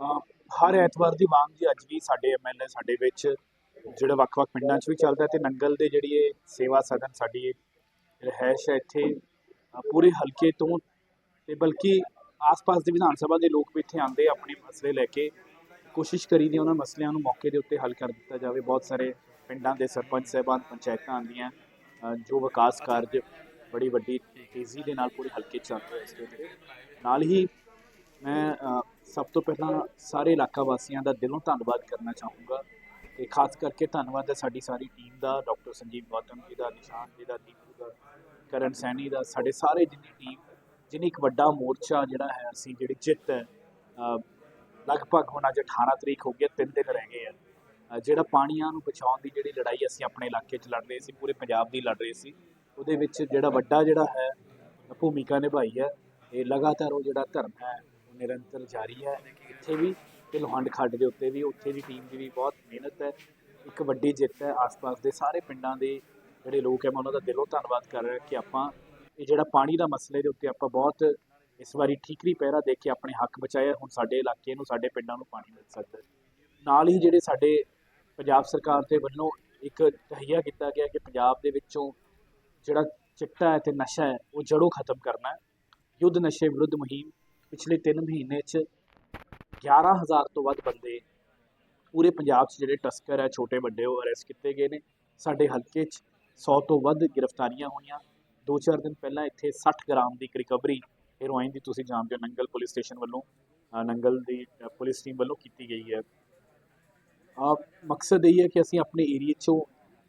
ਹਰ ਐਤਵਾਰ ਦੀ ਵਾਂਗ ਜੀ ਅੱਜ ਵੀ ਸਾਡੇ ਐਮਐਲਏ ਸਾਡੇ ਵਿੱਚ, ਜਿਹੜਾ ਵੱਖ-ਵੱਖ ਪਿੰਡਾਂ 'ਚ ਵੀ ਚੱਲਦਾ ਤੇ ਨੰਗਲ ਦੇ ਜਿਹੜੀ ਇਹ ਸੇਵਾ ਸਦਨ ਸਾਡੀ ਇਹ ਰਹਿਸ਼ ਹੈ ਇੱਥੇ ਪੂਰੇ ਹਲਕੇ ਤੋਂ ਤੇ ਬਲਕਿ ਆਸ-ਪਾਸ ਦੇ ਵਿਧਾਨ ਸਭਾ ਦੇ ਲੋਕ ਵੀ ਇੱਥੇ ਆਉਂਦੇ, ਆਪਣੇ ਮਸਲੇ ਲੈ ਕੇ ਕੋਸ਼ਿਸ਼ ਕਰੀ ਦੀ ਉਹਨਾਂ ਮਸਲਿਆਂ ਨੂੰ ਮੌਕੇ ਦੇ ਉੱਤੇ ਹੱਲ ਕਰ ਦਿੱਤਾ ਜਾਵੇ। ਬਹੁਤ ਸਾਰੇ ਪਿੰਡਾਂ ਦੇ ਸਰਪੰਚ ਸਹਿਬਾਨ, ਪੰਚਾਇਤਾਂ ਆਉਂਦੀਆਂ ਜੋ ਵਿਕਾਸ ਕਾਰਜ ਬੜੀ ਵੱਡੀ ਤੇਜ਼ੀ ਦੇ ਨਾਲ ਪੂਰੇ ਹਲਕੇ 'ਚ ਚੱਲ ਰਿਹਾ ਇਸ ਵੇਲੇ ਨਾਲ ਹੀ ਮੈਂ ਸਭ ਤੋਂ ਪਹਿਲਾਂ ਸਾਰੇ ਇਲਾਕਾ ਵਾਸੀਆਂ ਦਾ ਦਿਲੋਂ ਧੰਨਵਾਦ ਕਰਨਾ ਚਾਹੂੰਗਾ ਤੇ ਖਾਸ ਕਰਕੇ ਧੰਨਵਾਦ ਹੈ ਸਾਡੀ ਸਾਰੀ ਟੀਮ ਦਾ ਡਾਕਟਰ ਸੰਜੀਵ ਗੌਤਮ ਜੀ ਦਾ ਨਿਸ਼ਾਨ ਜੀ ਦਾ ਦੀਪੂ ਦਾ ਕਰਨ ਸੈਣੀ ਦਾ ਸਾਡੇ ਸਾਰੇ ਜਿੰਨੀ ਟੀਮ ਜਿੰਨੀ ਇੱਕ ਵੱਡਾ ਮੋਰਚਾ ਜਿਹੜਾ ਹੈ ਅਸੀਂ ਜਿਹੜੀ ਜਿੱਤ ਹੈ ਲਗਭਗ ਹੁਣ ਅੱਜ 18 ਤਰੀਕ ਹੋ ਗਈ ਹੈ, ਤਿੰਨ ਦਿਨ ਰਹਿ ਗਏ ਆ। ਜਿਹੜਾ ਪਾਣੀਆਂ ਨੂੰ ਬਚਾਉਣ ਦੀ ਜਿਹੜੀ ਲੜਾਈ ਅਸੀਂ ਆਪਣੇ ਇਲਾਕੇ 'ਚ ਲੜ ਰਹੇ ਸੀ ਪੂਰੇ ਪੰਜਾਬ ਦੀ ਲੜ ਰਹੇ ਸੀ ਉਹਦੇ ਵਿੱਚ ਜਿਹੜਾ ਵੱਡਾ ਜਿਹੜਾ ਹੈ ਭੂਮਿਕਾ ਨਿਭਾਈ ਹੈ ਇਹ ਲਗਾਤਾਰ ਉਹ ਜਿਹੜਾ ਧਰਮ ਹੈ ਨਿਰੰਤਰ ਜਾਰੀ ਹੈ। ਇੱਥੇ ਵੀ ਤੇ ਲੋਹੰਡ ਖੱਡ ਦੇ ਉੱਤੇ ਵੀ, ਉੱਥੇ ਵੀ ਟੀਮ ਦੀ ਵੀ ਬਹੁਤ ਮਿਹਨਤ ਹੈ। ਇੱਕ ਵੱਡੀ ਜਿੱਤ ਹੈ ਆਸ-ਪਾਸ ਦੇ ਸਾਰੇ ਪਿੰਡਾਂ ਦੇ ਜਿਹੜੇ ਲੋਕ ਹੈ, ਮੈਂ ਉਹਨਾਂ ਦਾ ਦਿਲੋਂ ਧੰਨਵਾਦ ਕਰ ਰਿਹਾ ਕਿ ਆਪਾਂ ਇਹ ਜਿਹੜਾ ਪਾਣੀ ਦਾ ਮਸਲੇ ਦੇ ਉੱਤੇ ਆਪਾਂ ਬਹੁਤ ਇਸ ਵਾਰੀ ਠੀਕਰੀ ਪਹਿਰਾ ਦੇ ਕੇ ਆਪਣੇ ਹੱਕ ਬਚਾਇਆ। ਹੁਣ ਸਾਡੇ ਇਲਾਕੇ ਨੂੰ, ਸਾਡੇ ਪਿੰਡਾਂ ਨੂੰ ਪਾਣੀ ਮਿਲ ਸਕਦਾ ਹੈ। ਨਾਲ ਹੀ ਜਿਹੜੇ ਸਾਡੇ ਪੰਜਾਬ ਸਰਕਾਰ ਦੇ ਵੱਲੋਂ ਇੱਕ ਤਹਈਆ ਕੀਤਾ ਗਿਆ ਕਿ ਪੰਜਾਬ ਦੇ ਵਿੱਚੋਂ ਜਿਹੜਾ ਚਿੱਟਾ ਹੈ ਤੇ ਨਸ਼ਾ ਹੈ, ਉਹ ਜੜੋਂ ਖਤਮ ਕਰਨਾ ਹੈ। ਯੁੱਧ ਨਸ਼ੇ ਵਿਰੁੱਧ ਮੁਹਿੰਮ ਪਿਛਲੇ 3 ਮਹੀਨੇ 'ਚ 11000 ਤੋਂ ਵੱਧ ਬੰਦੇ ਪੂਰੇ ਪੰਜਾਬ 'ਚ ਜਿਹੜੇ ਟਸਕਰ ਹੈ, ਛੋਟੇ ਵੱਡੇ ਉਹ ਅਰੈਸਟ ਕੀਤੇ ਗਏ ਨੇ। ਸਾਡੇ ਹਲਕੇ 'ਚ 100 ਤੋਂ ਵੱਧ ਗ੍ਰਿਫਤਾਰੀਆਂ ਹੋਈਆਂ। 2-4 ਦਿਨ ਪਹਿਲਾਂ ਇੱਥੇ 60 ਗ੍ਰਾਮ ਦੀ ਇੱਕ ਰਿਕਵਰੀ ਹੈਰੋਇਨ ਦੀ ਤੁਸੀਂ ਜਾਣਦੇ ਹੋ, ਨੰਗਲ ਪੁਲਿਸ ਸਟੇਸ਼ਨ ਵੱਲੋਂ ਨੰਗਲ ਦੀ ਪੁਲਿਸ ਟੀਮ ਵੱਲੋਂ ਕੀਤੀ ਗਈ ਹੈ। ਆ ਮਕਸਦ ਇਹ ਹੈ ਕਿ ਅਸੀਂ ਆਪਣੇ ਏਰੀਏ 'ਚੋਂ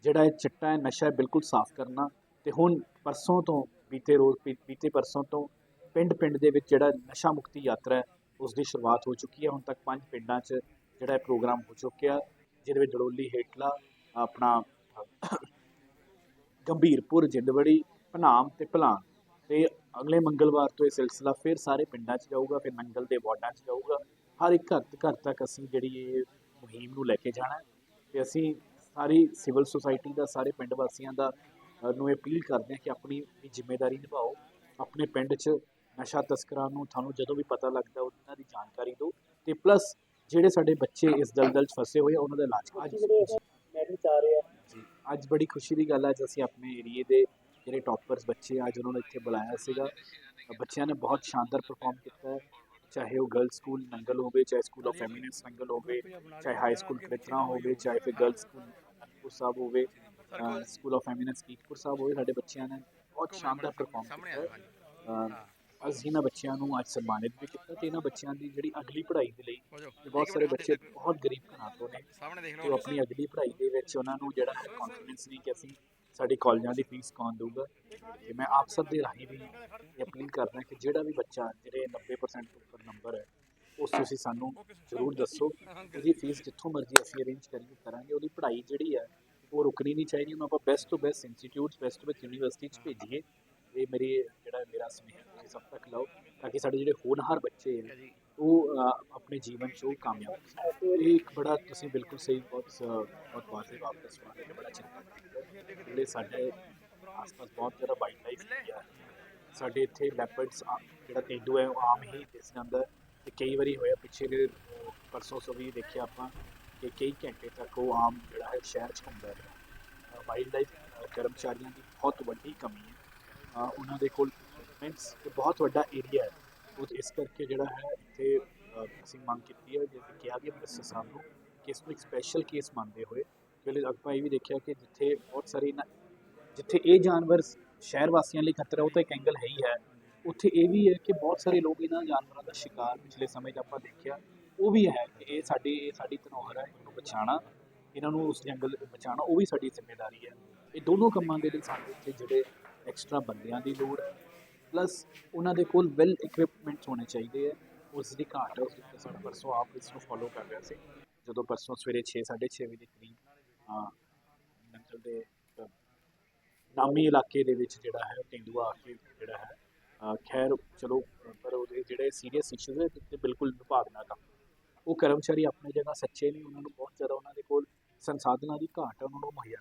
ਜਿਹੜਾ ਇਹ ਚਿੱਟਾ ਹੈ, ਨਸ਼ਾ ਹੈ, ਬਿਲਕੁਲ ਸਾਫ਼ ਕਰਨਾ। ਤੇ ਹੁਣ ਪਰਸੋਂ ਤੋਂ ਬੀਤੇ ਰੋਜ਼ ਬੀਤੇ ਪਰਸੋਂ ਤੋਂ ਪਿੰਡ ਪਿੰਡ ਦੇ ਵਿੱਚ ਜਿਹੜਾ ਨਸ਼ਾ ਮੁਕਤੀ ਯਾਤਰਾ ਹੈ ਉਸ ਦੀ ਸ਼ੁਰੂਆਤ ਹੋ ਚੁੱਕੀ ਹੈ। ਹੁਣ ਤੱਕ ਪੰਜ ਪਿੰਡਾਂ 'ਚ ਜਿਹੜਾ ਇਹ ਪ੍ਰੋਗਰਾਮ ਹੋ ਚੁੱਕਿਆ ਜਿਹਦੇ ਵਿੱਚ ਡੜੋਲੀ ਹੇਟਲਾ ਆਪਣਾ ਗੰਭੀਰਪੁਰ ਜਿੰਦਵੜੀ ਭਨਾਮ ਤੇ ਭਲਾਂ ਤੇ ਅਗਲੇ ਮੰਗਲਵਾਰ ਤੋਂ ਇਹ ਸਿਲਸਿਲਾ ਫਿਰ ਸਾਰੇ ਪਿੰਡਾਂ 'ਚ ਜਾਊਗਾ ਫਿਰ ਮੰਗਲ ਦੇ ਵਾਰਡਾਂ 'ਚ ਜਾਊਗਾ। ਹਰ ਇੱਕ ਘਰ ਘਰ ਤੱਕ ਅਸੀਂ ਜਿਹੜੀ ਇਹ ਮੁਹਿੰਮ ਨੂੰ ਲੈ ਕੇ ਜਾਣਾ ਹੈ ਤੇ ਅਸੀਂ ਸਾਰੀ ਸਿਵਲ ਸੁਸਾਇਟੀ ਦਾ ਸਾਰੇ ਪਿੰਡ ਵਾਸੀਆਂ ਦਾ ਅ, ਨੂੰ ਅਪੀਲ ਕਰਦੇ ਹਾਂ ਕਿ ਆਪਣੀ ਜ਼ਿੰਮੇਵਾਰੀ ਨਿਭਾਓ ਆਪਣੇ ਪਿੰਡ 'ਚ ਨਸ਼ਾ ਤਸਕਰਾਂ ਨੂੰ ਤੁਹਾਨੂੰ ਜਦੋਂ ਵੀ ਪਤਾ ਲੱਗਦਾ ਉਹਨਾਂ ਦੀ ਜਾਣਕਾਰੀ ਦਿਓ। ਤੇ ਪਲੱਸ ਜਿਹੜੇ ਸਾਡੇ ਬੱਚੇ ਇਸ ਦਲਦਲ 'ਚ ਫਸੇ ਹੋਏ ਆ ਉਹਨਾਂ ਦਾ ਇਲਾਜ ਕਰੋ ਅੱਜ ਮੈਡਲ ਆ ਰਹੇ ਆ ਜੀ ਅੱਜ ਬੜੀ ਖੁਸ਼ੀ ਦੀ ਗੱਲ ਹੈ ਅੱਜ ਅਸੀਂ ਆਪਣੇ ਏਰੀਏ ਦੇ ਜਿਹੜੇ ਟੌਪਰਸ ਬੱਚੇ ਆ, ਅੱਜ ਉਹਨਾਂ ਨੂੰ ਇੱਥੇ ਬੁਲਾਇਆ ਸੀਗਾ। ਬੱਚਿਆਂ ਨੇ ਬਹੁਤ ਸ਼ਾਨਦਾਰ ਪਰਫਾਰਮ ਕੀਤਾ ਹੈ। ਚਾਹੇ ਉਹ ਗਰਲਸ ਸਕੂਲ ਨੰਗਲ ਹੋਵੇ ਚਾਹੇ ਸਕੂਲ ਆਫ ਫੈਮਿਨਿਸਟ ਨੰਗਲ ਹੋਵੇ ਚਾਹੇ ਹਾਈ ਸਕੂਲ ਖੇਤਰਾ ਹੋਵੇ ਚਾਹੇ ਫਿਰ ਗਰਲਸ ਸਕੂਲ ਅਨੰਦਪੁਰ ਸਾਹਿਬ ਹੋਵੇ school of eminence Kiratpur Sahib ਹੋਵੇ ਸਾਡੇ ਬੱਚਿਆਂ ਨੇ ਬਹੁਤ ਸ਼ਾਨਦਾਰ ਪਰਫਾਰਮ ਕੀਤਾ ਅਸੀਂ ਇਹਨਾਂ ਬੱਚਿਆਂ ਨੂੰ ਅੱਜ ਸਨਮਾਨਿਤ ਵੀ ਕੀਤਾ ਤੇ ਇਹਨਾਂ ਬੱਚਿਆਂ ਦੀ ਜਿਹੜੀ ਅਗਲੀ ਪੜ੍ਹਾਈ ਦੇ ਲਈ ਬਹੁਤ ਸਾਰੇ ਬੱਚੇ ਬਹੁਤ ਗਰੀਬ ਘਰਾਂ ਤੋਂ ਨੇ ਸਾਹਮਣੇ ਦੇਖ ਤੇ ਉਹ ਆਪਣੀ ਅਗਲੀ ਪੜ੍ਹਾਈ ਦੇ ਵਿੱਚ ਉਹਨਾਂ ਨੂੰ ਜਿਹੜਾ ਹੈ ਕੌਨਫੀਡੈਂਸ ਨਹੀਂ ਕਿ ਅਸੀਂ ਸਾਡੇ ਕਾਲਜਾਂ ਦੀ ਫੀਸ ਕੌਣ ਦੇਊਗਾ। ਤੇ ਮੈਂ ਆਪ ਸਭ ਦੇ ਰਾਹੀਂ ਵੀ ਇਹ ਅਪੀਲ ਕਰਦਾ ਕਿ ਜਿਹੜਾ ਵੀ ਬੱਚਾ ਜਿਹੜੇ 90% ਤੋਂ ਉੱਪਰ ਨੰਬਰ ਹੈ ਉਸ ਤੁਸੀਂ ਸਾਨੂੰ ਜ਼ਰੂਰ ਦੱਸੋ ਉਹਦੀ ਫੀਸ ਜਿੱਥੋਂ ਮਰਜ਼ੀ ਅਸੀਂ ਅਰੇਂਜ ਕਰੀਏ ਕਰਾਂਗੇ। ਉਹਦੀ ਪੜ੍ਹਾਈ ਜਿਹੜੀ ਹੈ ਉਹ ਰੁਕਣੀ ਨਹੀਂ ਚਾਹੀਦੀ। ਉਹਨੂੰ ਆਪਾਂ ਬੈਸਟ ਤੋਂ ਬੈਸਟ ਇੰਸਟੀਚਿਊਟਸ ਬੈਸਟ ਤੋਂ ਬੈਸਟ ਯੂਨੀਵਰਸਿਟੀ 'ਚ ਭੇਜੀਏ। ਇਹ ਮੇਰੀ ਜਿਹੜਾ ਮੇਰਾ ਸੁਨੇਹਾ ਸਭ ਤੱਕ ਲਾਓ ਤਾਂ ਕਿ ਸਾਡੇ ਜਿਹੜੇ ਹੋਣਹਾਰ ਬੱਚੇ ਨੇ ਉਹ ਆਪਣੇ ਜੀਵਨ 'ਚ ਉਹ ਕਾਮਯਾਬ ਹੋ ਸਕਣ। ਇਹ ਇੱਕ ਬੜਾ ਤੁਸੀਂ ਬਿਲਕੁਲ ਸਹੀ ਬਹੁਤ ਬਹੁਤ ਵਾਜਬ ਆਪਦਾ ਸਵਾਲ ਹੈ ਬੜਾ ਚੰਗਾ ਜਿਹੜੇ ਸਾਡੇ ਆਸ-ਪਾਸ ਬਹੁਤ ਜ਼ਿਆਦਾ ਵਾਈਲਡ ਲਾਈਫ ਹੈ ਸਾਡੇ ਇੱਥੇ ਲੈਪਰਡਸ ਜਿਹੜਾ ਤੇਂਦੂ ਹੈ ਉਹ ਆਮ ਹੀ ਦਿਸ ਜਾਂਦਾ ਹੈ ਤੇ ਕਈ ਵਾਰੀ ਹੋਇਆ ਪਿੱਛੇ ਦੇ ਪਰਸੋਂ ਸੋ ਵੀ ਦੇਖਿਆ ਆਪਾਂ ਕਿ ਕਈ ਘੰਟੇ ਤੱਕ ਉਹ ਆਮ ਜਿਹੜਾ ਹੈ ਸ਼ਹਿਰ 'ਚ ਘੁੰਮਦਾ ਰਿਹਾ। ਵਾਈਲਡ ਲਾਈਫ ਕਰਮਚਾਰੀਆਂ ਦੀ ਬਹੁਤ ਵੱਡੀ ਕਮੀ ਹੈ। ਉਹਨਾਂ ਦੇ ਕੋਲ ਇਕਵਿਪਮੈਂਟਸ ਤੇ ਬਹੁਤ ਵੱਡਾ ਏਰੀਆ ਹੈ। ਉਹ ਇਸ ਕਰਕੇ ਜਿਹੜਾ ਹੈ, ਇੱਥੇ ਅਸੀਂ ਮੰਗ ਕੀਤੀ ਹੈ, ਜਿਵੇਂ ਕਿਹਾ ਗਿਆ ਮਿਨਿਸਟਰ ਸਾਹਿਬ ਨੂੰ ਕਿ ਇਸ ਨੂੰ ਇੱਕ ਸਪੈਸ਼ਲ ਕੇਸ ਮੰਨਦੇ ਹੋਏ। ਵੇਲੇ ਆਪਾਂ ਇਹ ਵੀ ਦੇਖਿਆ ਕਿ ਜਿੱਥੇ ਬਹੁਤ ਸਾਰੇ ਨਾ, ਜਿੱਥੇ ਇਹ ਜਾਨਵਰ ਸ਼ਹਿਰ ਵਾਸੀਆਂ ਲਈ ਖਤਰਾ, ਉਹ ਤਾਂ ਇੱਕ ਐਂਗਲ ਹੈ ਹੀ ਹੈ। ਉੱਥੇ ਇਹ ਵੀ ਹੈ ਕਿ ਬਹੁਤ ਸਾਰੇ ਲੋਕ ਇਹਨਾਂ ਜਾਨਵਰਾਂ ਦਾ ਸ਼ਿਕਾਰ ਪਿਛਲੇ ਸਮੇਂ 'ਚ ਆਪਾਂ ਦੇਖਿਆ। ਉਹ ਵੀ ਹੈ ਕਿ ਇਹ ਸਾਡੀ ਇਹ ਸਾਡੀ ਧਨੋਹਰ ਹੈ, ਇਹਨੂੰ ਬਚਾਉਣਾ, ਇਹਨਾਂ ਨੂੰ ਉਸ ਜੰਗਲ ਤੋਂ ਬਚਾਉਣਾ, ਉਹ ਵੀ ਸਾਡੀ ਜ਼ਿੰਮੇਵਾਰੀ ਹੈ। ਇਹ ਦੋਨੋਂ ਕੰਮਾਂ ਦੇ ਲਈ ਸਾਨੂੰ ਇੱਥੇ ਜਿਹੜੇ ਐਕਸਟਰਾ ਬੰਦਿਆਂ ਦੀ ਲੋੜ ਹੈ। ਪਲੱਸ ਉਹਨਾਂ ਦੇ ਕੋਲ ਵੈਲ ਇਕਵਿਪਮੈਂਟਸ ਹੋਣੇ ਚਾਹੀਦੇ ਹੈ। ਉਸ ਦੀ ਘਾਟ ਹੈ ਉਸ ਦੀ ਸਾਡਾ ਪਰਸੋਂ ਆਪ ਇਸ ਨੂੰ ਫੋਲੋ ਕਰ ਰਿਹਾ ਸੀ। ਜਦੋਂ ਪਰਸੋਂ ਸਵੇਰੇ 6 6:30 ਵਜੇ ਕਰੀਬ ਨੰਗਲ ਦੇ ਨਾਮੀ ਇਲਾਕੇ ਦੇ ਵਿੱਚ ਜਿਹੜਾ ਹੈ ਤੇਂਦੂਆ ਆ ਕੇ ਜਿਹੜਾ ਹੈ ਖੈਰ ਚਲੋ, ਪਰ ਉਹਦੇ ਜਿਹੜੇ ਸੀਰੀਅਸ ਇਸ਼ੂਜ਼ ਹੈ ਤੇ ਬਿਲਕੁਲ ਵਿਭਾਗ ਨਾਲ ਕੰਮ। ਉਹ ਕਰਮਚਾਰੀ ਆਪਣੀ ਜਗ੍ਹਾ ਸੱਚੇ ਨੇ, ਉਹਨਾਂ ਨੂੰ ਬਹੁਤ ਜ਼ਿਆਦਾ ਉਹਨਾਂ ਦੇ ਕੋਲ ਸੰਸਾਧਨਾਂ ਦੀ ਘਾਟ ਉਹਨਾਂ ਨੂੰ ਮੁਹੱਈਆ